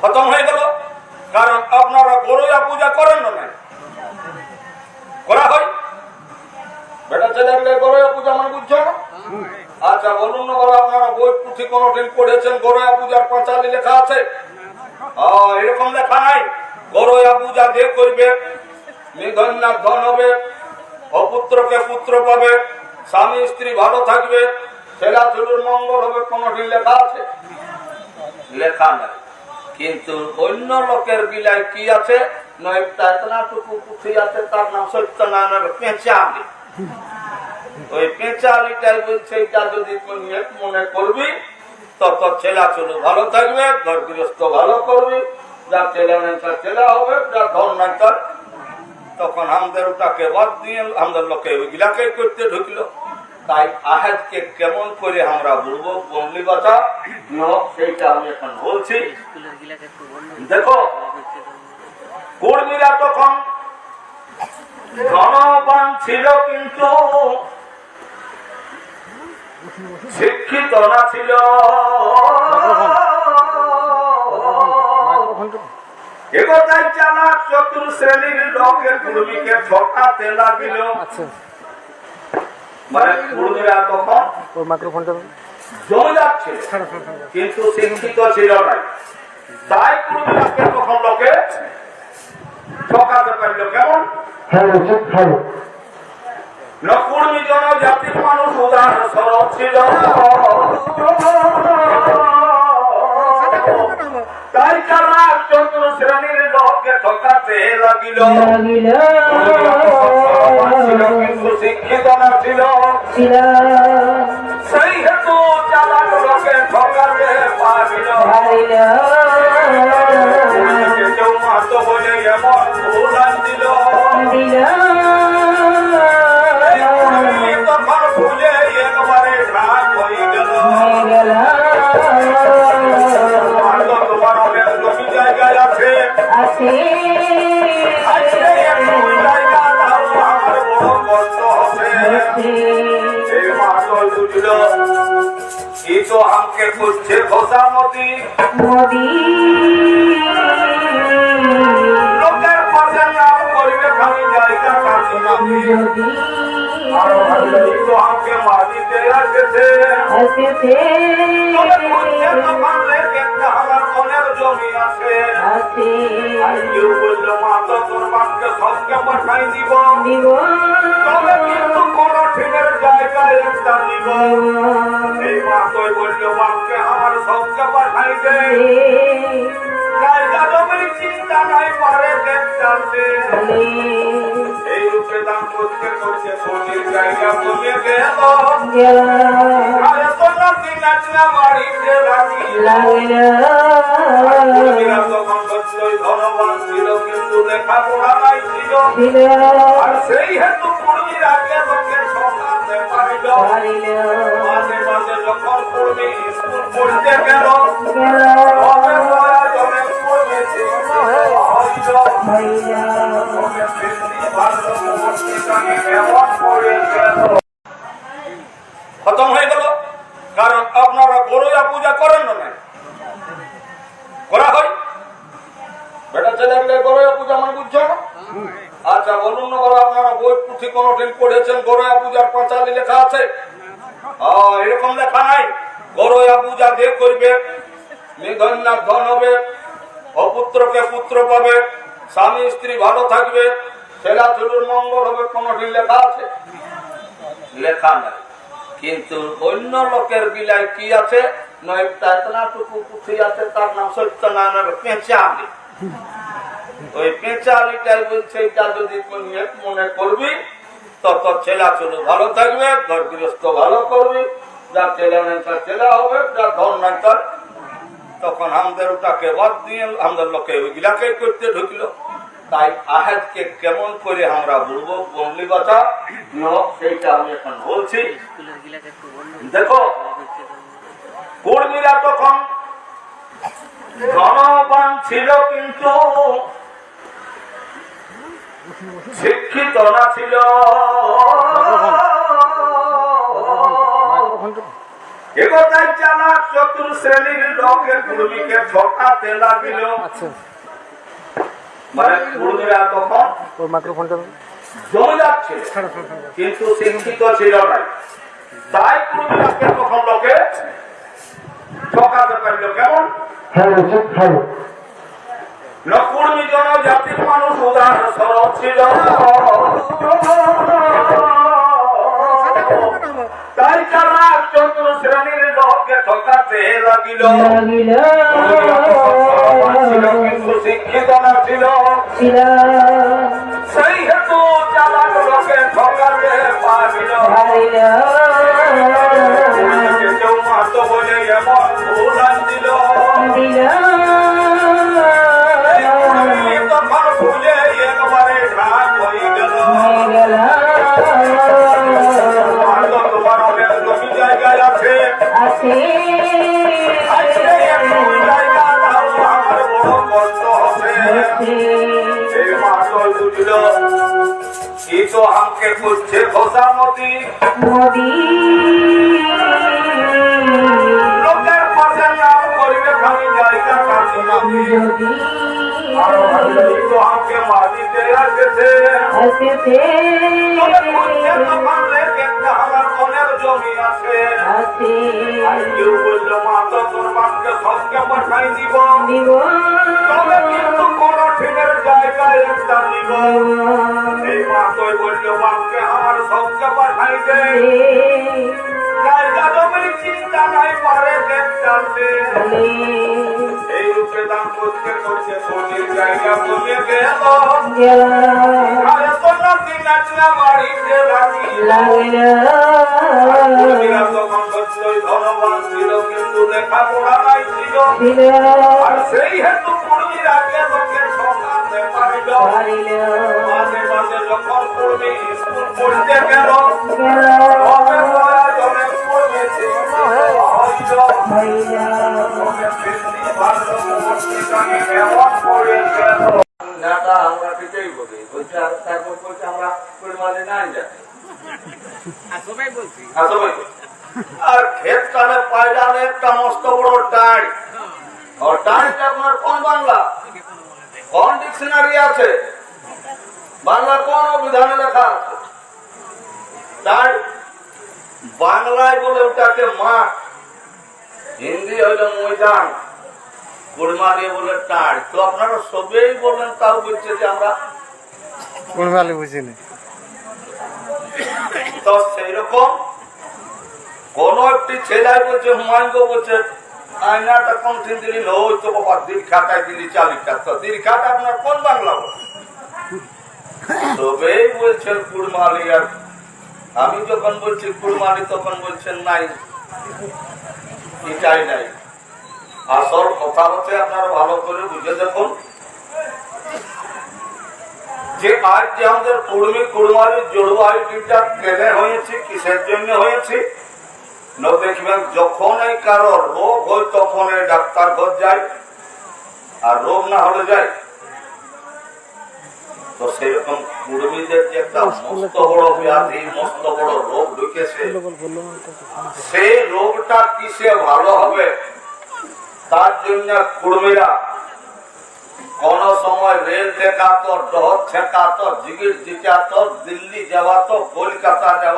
খতম হয়ে গেল। কারণ আপনারা গরুয়া পূজা করেন না করা হয়? বেটা ছেলে গরুয়া পূজা মানে বুঝছ না? আচ্ছা বলুন না বলো, আপনারা বই পুঁথি কোনোদিন পড়েছেন গরুয়া পূজার পাঁচালি লেখা আছে? এরকম লেখা নাই। গরুয়া পূজা যে করবে নিধন না ধন হবে, অপুত্রকে পুত্র পাবে, স্বামী স্ত্রী ভালো থাকবে ছেলা ছেলের মঙ্গল হবে কোনোদিন লেখা আছে? লেখা নাই। কিন্তু অন্য লোকের বিলায় কি আছে? নয়টা এতনাটুকু পুঁথি আছে, তার নাম সত্যনারায়ণের পেঁচালি ওই পেঁচালিটাই বলছে, এটা যদি এক মনে করবি, তো তোর ছেলা চলু ভালো থাকবে ঘর গৃহস্থ ভালো করবি। যা ছেলে নেই, তার ছেলে হবে, যা ধন নাই, তার তখন আমাদের ওটাকে বাদ দিয়ে আমাদের লোকে ওইগুলাকে করতে ঢুকলো। তাই আহাজকে কেমন করে আমরা বলব? বমলি কথা? সেইটা আমি এখন বলছি। দেখো, কর্মীরা তখন ধনবান ছিল কিন্তু শিক্ষিত না ছিল। এগোটাই চালাক চতুর শ্রেণির লোকের কর্মীকে ঠকাতে লাগিল। মানে কর্মীরা তখন ওর মাইক্রোফোনটা জমে যাচ্ছে। কিন্তু শিক্ষিত ছিল না। তাই তখন লোকে ঠকাতে পারল। কেমন? নকুর্মী জনজাতির মানুষ উদাহরণ সরব ছিল। তাই তারা চতুর শ্রেণির লোককে ঠকাতে লাগিল। কিন্তু শিক্ষিত না ছিল সেই হেতু চালাক লোকে ঠকাতে পারিল। কেউ মাত বলে এমন ভুল দিল আমাকে করছে খোসামতি লোকের পাশে নাম করবে খালি জায়গা কাটি না আর এই তো আমাকে মাটিতে রাখেছে তবে বুঝছে তখন রেখে আমার মনের জমি আছে। আর কেউ বলল মা তো তোর মাকে সবকে পাঠাই দিব। তবে কিন্তু কোন ঠিকের জায়গায় একটা দিব এই মা তো বলল বাপকে আমার সবকে পাঠাই দে। জায়গা জমির চিন্তা নাই, পারে দেখতে এই রূপে দাম করতে করতে সোনির জায়গা বলে গেল। কর্মীরা ধনবান ছিল, কিন্তু লেখাপড়া নাই ছিল। আর সেই হেতু লোকের সন্ধানে পারিল মাঝে মাঝে যখন কর্মী স্কুল পড়তে গেল তবে প্রয়োজনে কর্মী শিক্ষিত হইল। তবে বৃদ্ধি ভালো পত্রিকাকে কেমন করে গেল। খতম হয়ে গেল কারণ আপনারা গরুয়া পূজা করেন না নাই? করা হয় বেটা ছেলে গরুয়া পূজা মানে বুঝছ না আচ্ছা বলুন না বলো আপনারা বই পুঁথি কোনোদিন পড়েছেন গরুয়া পূজার পাঁচালি লেখা আছে? এরকম লেখা নাই। গরুয়া পূজা যে করবে? নিধন না ধন হবে। অপুত্রকে পুত্র পাবে। স্বামী স্ত্রী ভালো থাকবে। ছেলা ছেলের মঙ্গল হবে কোনোদিন লেখা আছে? লেখা নাই। কিন্তু অন্য লোকের বিলায় কি আছে? নয়টা এতনাটুকু পুঁথি আছে, তার নাম সত্যনারায়ণের পেঁচালি। ওই পেঁচালিটাই বলছে, এটা যদি মনে করবি তো তোর ছেলা চলু ভালো থাকবে ঘর গৃহস্থ ভালো করবি যা ছেলে নেই তার ছেলে হবে, যা ধন নাই তার। তখন আমাদের ওটাকে বাদ দিয়ে আমাদের লোকে ওইগুলাকে করতে ঢুকলো। তাই আহাজকে কেমন করে আমরা বলব বমলি কথা সেইটা আমি এখন বলছি। দেখো, কর্মীরা তখন ধনবান ছিল কিন্তু শিক্ষিত না ছিল। এগোটাই চালাক চতুর শ্রেণির লোকের কুর্মীকে ঠকাতে লাগিল। আচ্ছা। মানে কুর্মীরা তখন মাইক্রোফোনটা জমে যাচ্ছে কিন্তু শিক্ষিত ছিল না। তাই কুর্মীরাকে তখন লোকে ঠকাতে পারল। কেমন? হ্যালো চেক হ্যালো জনজাতির মানুষ তাই চালাক চতুর শ্রেণির লোককে ঠকাতে লাগিল কিন্তু শিক্ষিত না ছিল। তো আমাকে করছে খোসামতি লোকের পাশে নাম করবে খালি জায়গা কাছে আর এই তো আমাকে মাটিতে আসেছে তবে করছে তখন লেগে একটা আমার মনের জমি আছে। আর কেউ বলল মা তো তোর মাকে সবকে পাঠাই দিব। তবে কিন্তু কোন ঠিকের জায়গায় একটা দিব এই মাতই বলল মাকে আমার সবকে পাঠাই দে জায়গা জমির চিন্তা নাই পারে দেখতে এই রূপে দান করতে করতে সোনির জায়গা কমে গেল আরে সোনা দিনাচনা বাড়িতে রাখি তখন সত্যই ধনবান ছিল কিন্তু লেখাপড়া নাই ছিল আর সেই হেতু কুর্মীরাকে লোকে আর তারপর বলছে কালে পায়রালে একটা মস্ত বড় টাইড আর টাইডটা আপনার কোন বাংলা? কোন ডিকশনারি আছে? বাংলা কোন অভিধানে লেখা আছে? টাইড বাংলায় বলে ওটাকে মাঠ হিন্দি হইল ময়দান কুড়মা দিয়ে বলে টাইড তো আপনারা সবেই বললেন তাও বলছে যে আমরা কোন ভালো বুঝিনি তো সেইরকম কোন একটি ছেলে বলছে হুমায়ুন বলছে আয়নাটা কোন দিন দিলি? তো বাবা দীর্ঘাটায় দিলি, চালিকা। তো দীর্ঘাটা আপনার কোন বাংলা বলছেন কুড়মালি আর আমি যখন বলছি কুড়মালি, তখন বলছেন নাই। এটাই নাই। আসল কথা হচ্ছে আপনারা ভালো করে বুঝে দেখুন। যে আজ যে আমাদের কুর্মী কুড়মালি জড়ুয়ারিটা কেনে হয়েছে, কিসের জন্য হয়েছে? দেখবেন যখন এই কারও রোগ হয় তখন এই ডাক্তার ঘর যায় আর রোগ না হলে যায়। তো সেরকম কুর্মীদের যে একটা মস্ত বড় ব্যাধি মস্ত বড় রোগ ঢুকেছে। সেই রোগটা কিসে ভালো হবে? তার জন্য কুর্মীরা কোন সময় রেল দেখাতো ডহর ঠেকাতো জিগির জিটাতো দিল্লি যাওয়াতো কলকাতা যাওয়া